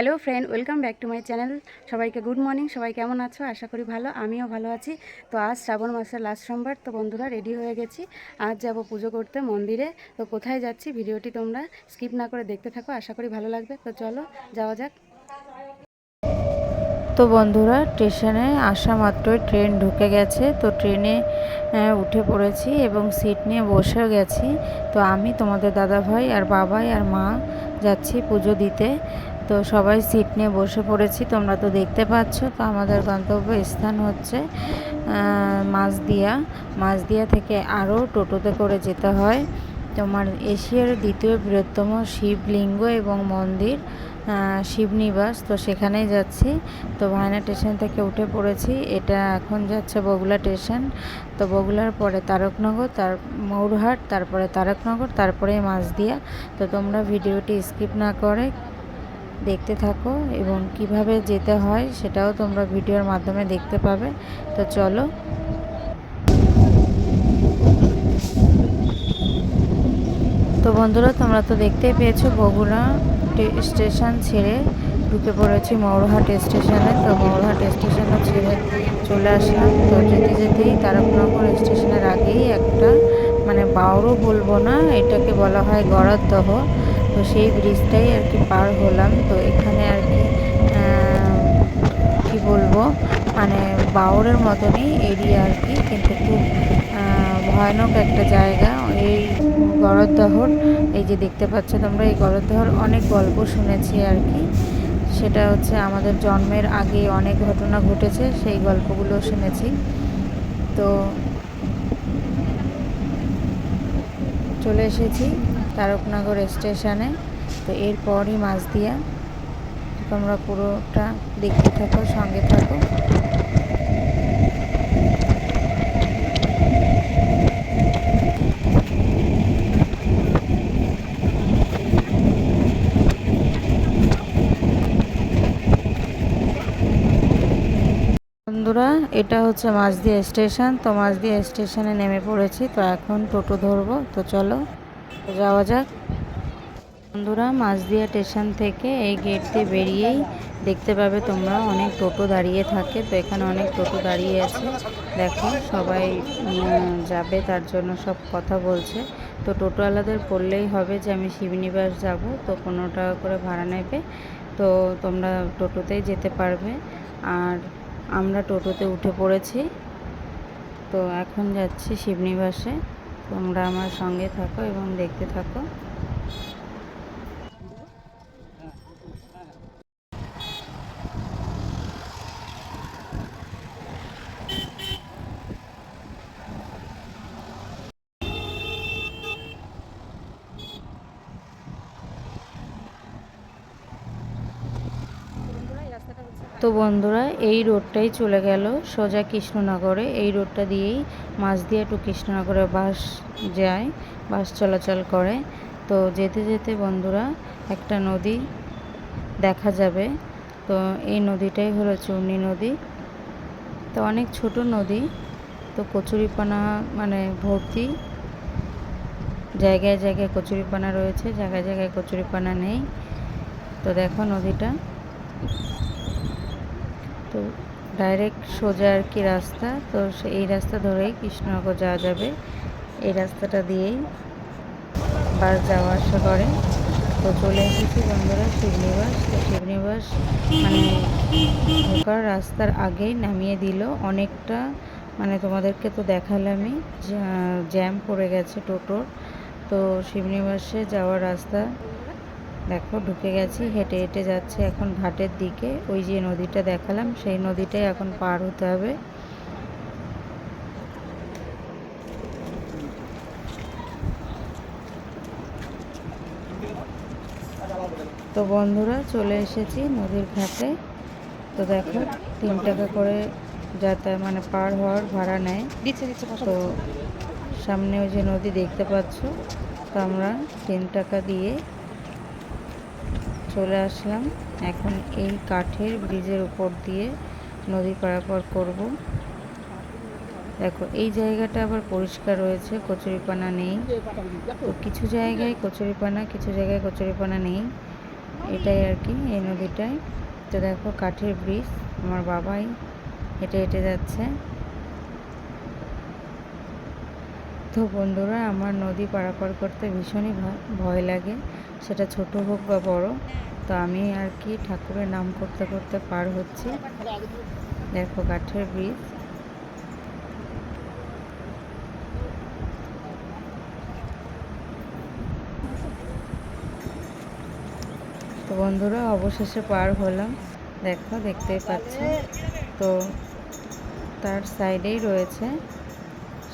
Hello friend welcome back to my channel সবাইকে good morning সবাই কেমন আছো? আশা করি ভালো। আমিও ভালো আছি। তো আজ শ্রাবণ মাসের লাস্ট সোমবার। তো বন্ধুরা রেডি হয়ে গেছি। আজ যাব পুজো করতে মন্দিরে। তো কোথায় যাচ্ছি ভিডিওটি তোমরা স্কিপ না করে দেখতে থাকো। আশা করি ভালো লাগবে। তো চলো, যাওয়া যাক। তো বন্ধুরা, স্টেশনে আসা মাত্রই ট্রেন ঢুকে গেছে। তো ট্রেনে উঠে পড়েছি এবং সিট নিয়ে বসেও গেছি। তো আমি তোমাদের দাদা ভাই আর বাবাই আর মা যাচ্ছি পুজো দিতে। তো সবাই সিট নিয়ে বসে পড়েছি, তোমরা তো দেখতে পাচ্ছ। তো আমাদের গন্তব্য স্থান হচ্ছে মাছদিয়া। মাছদিয়া থেকে আরও টোটোতে করে যেতে হয়। তোমার এশিয়ার দ্বিতীয় বৃহত্তম শিবলিঙ্গ এবং মন্দির শিবনিবাস। তো সেখানেই যাচ্ছি। তো ভায়না স্টেশন থেকে উঠে পড়েছি। এটা এখন যাচ্ছে বগুলা স্টেশন। তো বগুলার পরে তারকনগর, তার মৌরহাট, তারপরে তারকনগর তারপরে মাছদিয়া। তো তোমরা ভিডিওটি স্কিপ না করে দেখতে থাকো এবং কীভাবে যেতে হয় সেটাও তোমরা ভিডিওর মাধ্যমে দেখতে পাবে। তো চলো। তো বন্ধুরা, তোমরা তো দেখতেই পেয়েছ, বগুড়া স্টেশন ছেড়ে ঢুকে পড়েছি মৌরহাট স্টেশনে। তো মৌরহাট স্টেশনে ছেড়ে চলে আসলাম। তো যেতে যেতেই তারকনগর স্টেশনের আগেই একটা মানে বাউরও বলব না, এটাকে বলা হয় গড়ারদহ তো সেই ব্রিজটাই আর কি পার হলাম। তো এখানে আর কি কি বলব মানে বাউরের মতনই এরিয়া আর কি, কিন্তু খুব ভয়ানক একটা জায়গা। এই গড়দহর এই যে দেখতে পাচ্ছ তোমরা, এই গড়দহর অনেক গল্প শুনেছি আর কি। সেটা হচ্ছে আমাদের জন্মের আগে অনেক ঘটনা ঘটেছে, সেই গল্পগুলো শুনেছি। তো চলে এসেছি। তারকনগর স্টেশনে। তো এরপরই মাছদিয়া তোমরা পুরোটা দেখতে থাকো, সঙ্গে থাকো। বন্ধুরা, এটা হচ্ছে মাঝদিয়া স্টেশন। তো মাঝদিয়া স্টেশনে নেমে পড়েছি। তো এখন টোটো ধরবো। তো চলো। যাওয়া যাক। বন্ধুরা মাঝদিয়া স্টেশন থেকে এই গেট দিয়ে বেরিয়েই দেখতে পাবে তোমরা অনেক টোটো দাঁড়িয়ে থাকে। তো এখানে অনেক টোটো দাঁড়িয়ে আছে। দেখো, সবাই যাবে, তার জন্য সব কথা বলছে। তো টোটোওয়ালাদের বললেই হবে যে, আমি শিবনিবাস যাব, তো পনেরো টাকা করে ভাড়া নেবে। তো তোমরা টোটোতেই যেতে পারবে। আর আমরা টোটোতে উঠে পড়েছি। তো এখন যাচ্ছি শিবনিবাসে। তোমরা আমার সঙ্গে থাকো এবং দেখতে থাকো। তো বন্ধুরা, এই রোডটাই চলে গেল সোজা কৃষ্ণনগরে। এই রোডটা দিয়েই মাছ মাঝদিয়া টু কৃষ্ণনগরে বাস যায়, বাস চলাচল করে। তো যেতে যেতে বন্ধুরা, একটা নদী দেখা যাবে। তো এই নদীটাই হলো চূর্ণী নদী। তো অনেক ছোট নদী, তো কচুরিপানা মানে ভর্তি। জায়গায় জায়গায় কচুরিপানা রয়েছে, জায়গায় জায়গায় কচুরিপানা নেই। তো দেখো নদীটা। তো ডাইরেক্ট সোজা আর কি রাস্তা, তো এই রাস্তা ধরেই কৃষ্ণনগর যাওয়া যাবে। এই রাস্তাটা দিয়েই বাস যাওয়া আসা করে। তো চলে এসেছি বন্ধুরা শিবনিবাস। তো শিবনিবাস মানে ঢোকার রাস্তার আগেই নামিয়ে দিল। অনেকটা মানে তোমাদেরকে তো দেখালামই জ্যাম পড়ে গেছে টোটোর। তো শিবনিবাসে যাওয়ার রাস্তা দেখো ঢুকে গেছি হেঁটে হেঁটে যাচ্ছে এখন ঘাটের দিকে। ওই যে নদীটা দেখালাম সেই নদীটাই এখন পার হতে হবে। তো বন্ধুরা চলে এসেছি নদীর ঘাটে। তো দেখো তিন টাকা করে যাতায়াত মানে পার হওয়ার ভাড়া নেয়। তো সামনে ওই যে নদী দেখতে পাচ্ছ তো আমরা তিন টাকা দিয়ে চলে আসলাম। এখন এই কাঠের ব্রিজের উপর দিয়ে নদী পারাপার করব। দেখো, এই জায়গাটা আবার পরিষ্কার রয়েছে, কচুরিপানা নেই। তো কিছু জায়গায় কচুরিপানা, কিছু জায়গায় কচুরিপানা নেই। এটাই আর কি, এই নদীটাই। তো দেখো, কাঠের ব্রিজ, আমার বাবাই হেঁটে হেঁটে যাচ্ছে। তো বন্ধুরা, আমার নদী পারাপার করতে ভীষণই ভয় লাগে। সেটা ছোট হোক বা বড়, তো আমি আর কি ঠাকুরের নাম করতে করতে পার হচ্ছি। দেখো কাঠের ব্রিজ তো বন্ধুরা, অবশেষে পার হলাম। দেখো, দেখতেই পাচ্ছ। তো তার সাইডেই রয়েছে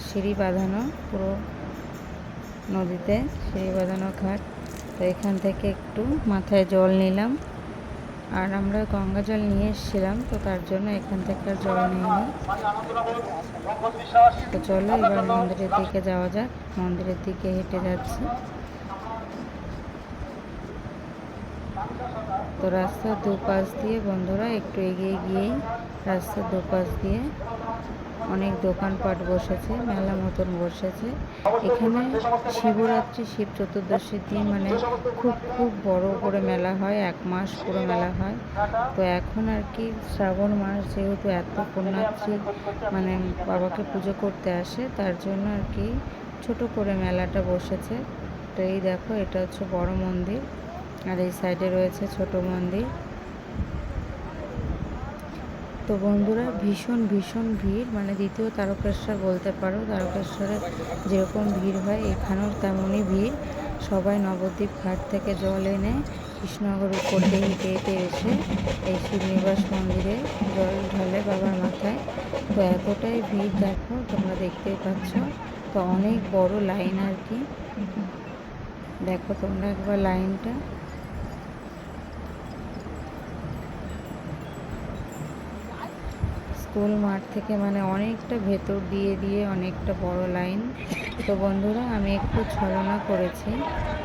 সিঁড়ি বাঁধানো, পুরো নদীতে সিঁড়ি বাঁধানো ঘাট। তো এখান থেকে একটু মাথায় জল নিলাম। আর আমরা গঙ্গা জল নিয়ে এসেছিলাম, তো তার জন্য এখান থেকে আর জল নিয়ে নিই। তো চলো এবার মন্দিরের দিকে যাওয়া যাক। মন্দিরের দিকে হেঁটে যাচ্ছি। তো রাস্তার দুপাশ দিয়ে বন্ধুরা একটু এগিয়ে গিয়েই রাস্তার দুপাশ দিয়ে অনেক দোকানপাট বসেছে, মেলা মতন বসেছে। এখানে শিবরাত্রি, শিব চতুর্দশীর দিন মানে খুব খুব বড় করে মেলা হয়, এক মাস পুরো মেলা হয়। তো এখন আর কি শ্রাবণ মাস যেহেতু এত পুণ্যার্থী মানে বাবাকে পুজো করতে আসে, তার জন্য আর কি ছোট করে মেলাটা বসেছে। তো এই দেখো, এটা হচ্ছে বড় মন্দির। আর এই সাইডে রয়েছে ছোট মন্দির। তো বন্ধুরা, ভীষণ ভীষণ ভিড়। মানে দ্বিতীয় তারকেশ্বর বলতে পারো, তারকেশ্বরে যেরকম ভিড় হয়, এখানেও তেমনই ভিড়। সবাই নবদ্বীপ ঘাট থেকে জল এনে কৃষ্ণনগর উপর দিয়ে হেঁটে হেঁটে এসে এই শ্রীনিবাস মন্দিরে জল ঢালে বাবার মাথায়। তো এতটাই ভিড় দেখো, তোমরা দেখতেই পাচ্ছ। তো অনেক বড় লাইন আর কি। দেখো তোমরা একবার লাইনটা। স্কুল মাঠ থেকে মানে অনেকটা ভেতর দিয়ে দিয়ে অনেকটা বড় লাইন। তো বন্ধুরা, আমি একটু ছলনা করেছি।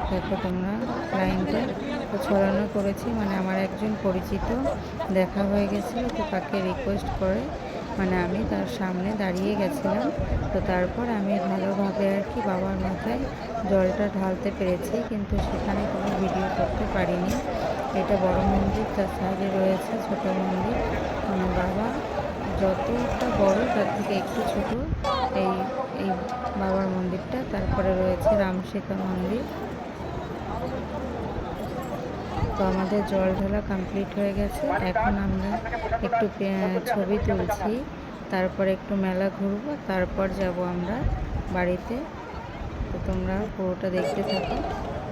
দেখো তোমরা লাইনটা। তো ছড়ানো করেছি মানে আমার একজন পরিচিত দেখা হয়ে গেছিল তো তাকে রিকোয়েস্ট করে মানে আমি তার সামনে দাঁড়িয়ে গেছিলাম। তো তারপর আমি ভালোভাবে আর কি বাবার মাথায় জলটা ঢালতে পেরেছি, কিন্তু সেখানে কোনো ভিডিও করতে পারিনি। এটা বড় মন্দির, তার সাইডে রয়েছে ছোট মন্দির। মানে বাবা যতটা বড়, তার থেকে একটু ছোট এই এই বাবার মন্দিরটা। তারপরে রয়েছে রামসীতা মন্দির। তো আমাদের জল ঢালা কমপ্লিট হয়ে গেছে। এখন আমরা একটু ছবি তুলছি। তারপর একটু মেলা ঘুরবো। তারপর যাব আমরা বাড়িতে। তো তোমরা পুরোটা দেখতে থাকো।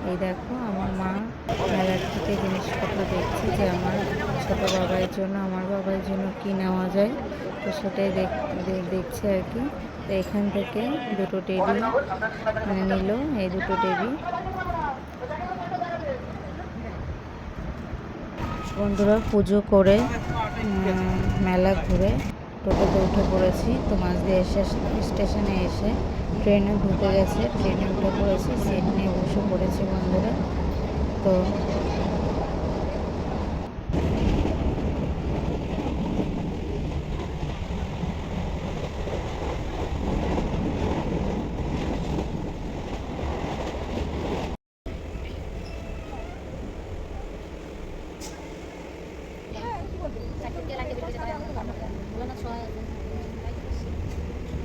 এই দেখো, আমার মা মেলার থেকে জিনিসপত্র দেখছি যে আমার ছোট বাবার জন্য, আমার বাবার জন্য কি নেওয়া যায়, তো সেটাই দেখছে আর কি। তো এখান থেকে দুটো টেডি মানে নিল, এই দুটো টেডি বন্ধুরা পুজো করে মেলা ঘুরে টোটোতে উঠে পড়েছি। তো মাছ মাঝদিয়া এসে স্টেশনে এসে ট্রেনে ঢুকে গেছে, ট্রেনে উঠে পড়েছি, সিট নিয়ে বসে পড়েছি বন্ধুরা। তো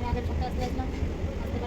আগের সপ্তাহে আসতে আসলাম আসতে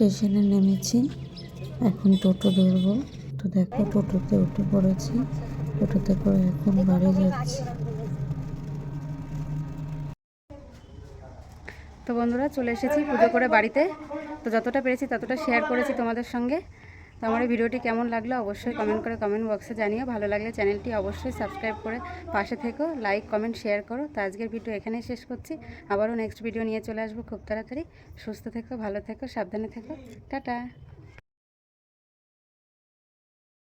স্টেশনে নেমেছি। এখন টোটো ধরবো। তো দেখো টোটোতে উঠে পড়েছি। টোটোতে করে এখন বাড়ি যাচ্ছি। তো বন্ধুরা চলে এসেছি পুজো করে বাড়িতে। তো যতটা পেরেছি ততটা শেয়ার করেছি তোমাদের সঙ্গে। তো আমার এই ভিডিওটি কেমন লাগল অবশ্যই কমেন্ট করে কমেন্ট বক্সে জানিও। ভালো লাগলে চ্যানেলটি অবশ্যই সাবস্ক্রাইব করে পাশে থেকো লাইক কমেন্ট শেয়ার করো। তো আজকের ভিডিও এখানেই শেষ করছি। আবারও নেক্সট ভিডিও নিয়ে চলে আসব। খুব তাড়াতাড়ি। সুস্থ থেকো, ভালো থেকো, সাবধানে থেকো। টাটা!